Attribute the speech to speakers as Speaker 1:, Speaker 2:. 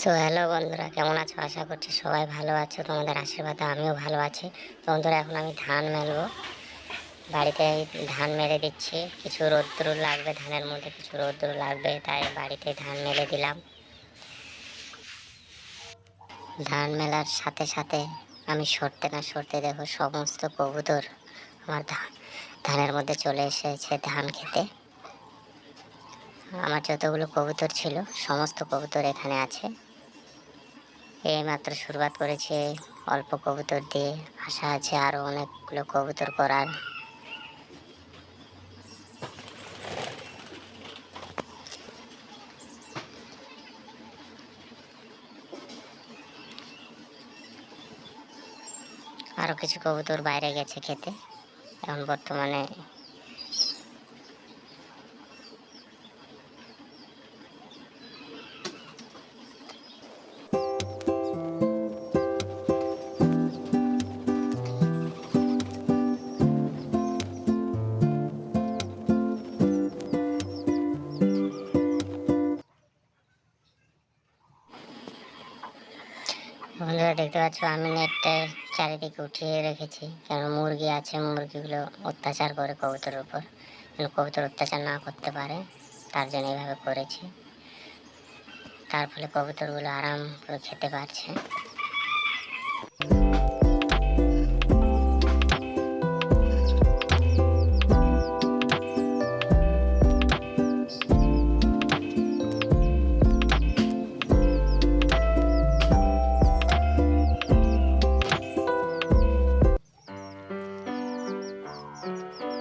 Speaker 1: So hello বন্ধুরা, কেমন আছো? আশা করছি সবাই ভালো আছো। তোমাদের আশীর্বাদে আমিও ভালো আছি। তো বন্ধুরা, এখন আমি ধান মেলবো। বাড়িতে ধান মেলে দিচ্ছি। কিছু রৌদ্র লাগবে, ধানের মধ্যে কিছু রৌদ্র লাগবে, তাই বাড়িতে ধান মেলে দিলাম। ধান মেলার সাথে সাথে আমি সরতে না সরতে দেখো, সমস্ত কবুতর আমার ধান ধানের মধ্যে চলে এসেছে ধান খেতে। আমার যতগুলো কবুতর ছিল, সমস্ত কবুতর এখানে আছে। এই মাত্র শুরুয়াত করেছি, অল্প কবুতর দিয়ে। আশা আছে আরও অনেকগুলো কবুতর করার। আরও কিছু কবুতর বাইরে গেছে খেতে। এখন বর্তমানে বন্ধুরা, দেখতে পাচ্ছ, আমি নেটটা চারিদিকে উঠিয়ে রেখেছি। কারণ মুরগি আছে, মুরগিগুলো অত্যাচার করে কবুতরের উপর। কবুতর অত্যাচার না করতে পারে, তার জন্য এইভাবে করেছি। তার ফলে কবুতরগুলো আরাম করে খেতে পারছে। Bye.